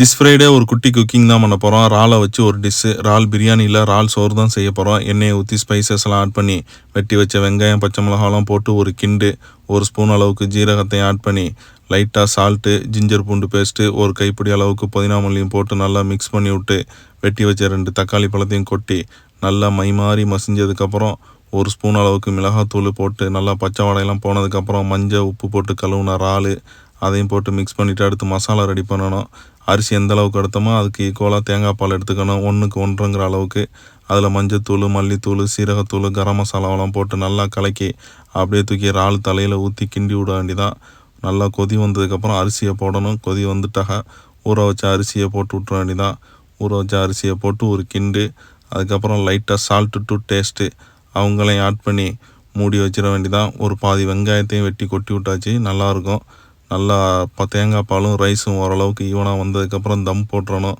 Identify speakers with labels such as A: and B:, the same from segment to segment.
A: This Friday ஒரு குட்டி cooking தான் பண்ண போகிறோம் இறாலை வச்சு ஒரு டிஷ்ஷு இறால் பிரியாணியில் இறால் சோறு தான் செய்ய போகிறோம் எண்ணெயை ஊற்றி ஸ்பைசஸ்லாம் ஆட் பண்ணி வெட்டி வச்ச வெங்காயம் பச்சை மிளகாலாம் போட்டு ஒரு கிண்டு ஒரு ஸ்பூன் அளவுக்கு ஜீரகத்தையும் ஆட் பண்ணி லைட்டாக சால்ட்டு ஜிஞ்சர் பூண்டு பேஸ்ட்டு ஒரு கைப்பிடி அளவுக்கு புதினா மல்லியும் போட்டு நல்லா மிக்ஸ் பண்ணி விட்டு வெட்டி வச்ச ரெண்டு தக்காளி பழத்தையும் கொட்டி நல்லா மை மாறி மசிஞ்சதுக்கப்புறம் ஒரு ஸ்பூன் அளவுக்கு மிளகாத்தூள் போட்டு நல்லா பச்சை வடையெல்லாம் போனதுக்கப்புறம் மஞ்சள் உப்பு போட்டு கழுவுன இறால் அதையும் போட்டு மிக்ஸ் பண்ணிவிட்டு அடுத்து மசாலா ரெடி பண்ணணும். அரிசி எந்த அளவுக்கு எடுத்தோமோ அதுக்கு ஈக்குவலாக தேங்காய் பால் எடுத்துக்கணும். ஒன்றுக்கு ஒன்றுங்கிற அளவுக்கு. அதில் மஞ்சத்தூள் மல்லித்தூள் சீரகத்தூள் கரம் மசாலாவெல்லாம் போட்டு நல்லா கலக்கி அப்படியே தூக்கி இறால் தலையில் ஊற்றி கிண்டி விட வேண்டிதான் நல்லா கொதி வந்ததுக்கப்புறம் அரிசியை போடணும். கொதி வந்துட்டாக ஊற வச்ச அரிசியை போட்டு விட்ற வேண்டிதான் ஊற வச்ச அரிசியை போட்டு ஒரு கிண்டு. அதுக்கப்புறம் லைட்டாக சால்ட்டு டு டேஸ்ட்டு அவங்களையும் ஆட் பண்ணி மூடி வச்சிட வேண்டிதான் ஒரு பாதி வெங்காயத்தையும் வெட்டி கொட்டி விட்டாச்சு. நல்லாயிருக்கும் நல்லா இப்போ தேங்காய் பாலும் ரைஸும் ஓரளவுக்கு ஈவனாக வந்ததுக்கப்புறம் தம் போட்டுறணும்.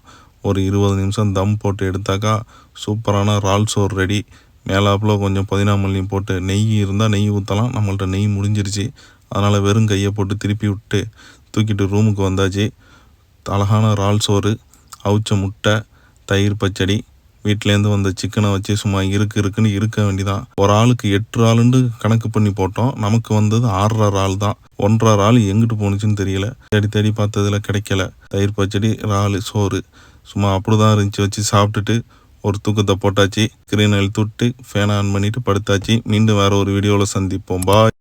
A: ஒரு இருபது நிமிஷம் தம் போட்டு எடுத்தாக்கா சூப்பரான ரால் சோறு ரெடி. மேலாப்பில் கொஞ்சம் புதினா மல்லியும் போட்டு நெய் இருந்தால் நெய் ஊற்றலாம் நம்மள்ட்ட நெய் முடிஞ்சிருச்சு. அதனால் வெறும் கையை போட்டு திருப்பி விட்டு தூக்கிட்டு ரூமுக்கு வந்தாச்சு. அழகான இறால் சோறு அவிச்ச முட்டை தயிர் பச்சடி வீட்டிலேருந்து வந்த சிக்கனை வச்சு சும்மா இருக்கு இருக்குன்னு இருக்க வேண்டிதான். ஒரு ஆளுக்கு எட்டு ஆளுன்னு கணக்கு பண்ணி போட்டோம். நமக்கு வந்தது ஆறரை ஆள் தான். ஒன்றரை ஆள் எங்கிட்டு போணுச்சுன்னு தெரியல. தேடி தேடி பார்த்ததுல கிடைக்கல. தயிர் பச்சடி இறால் சோறு. சும்மா அப்படிதான் இருந்துச்சு. வச்சு சாப்பிட்டுட்டு ஒரு தூக்கத்தை போட்டாச்சு. ஸ்க்ரீன் இழுத்து விட்டு ஃபேனை ஆன் பண்ணிட்டு படுத்தாச்சு. மீண்டும் வேற ஒரு வீடியோவில் சந்திப்போம். பாய்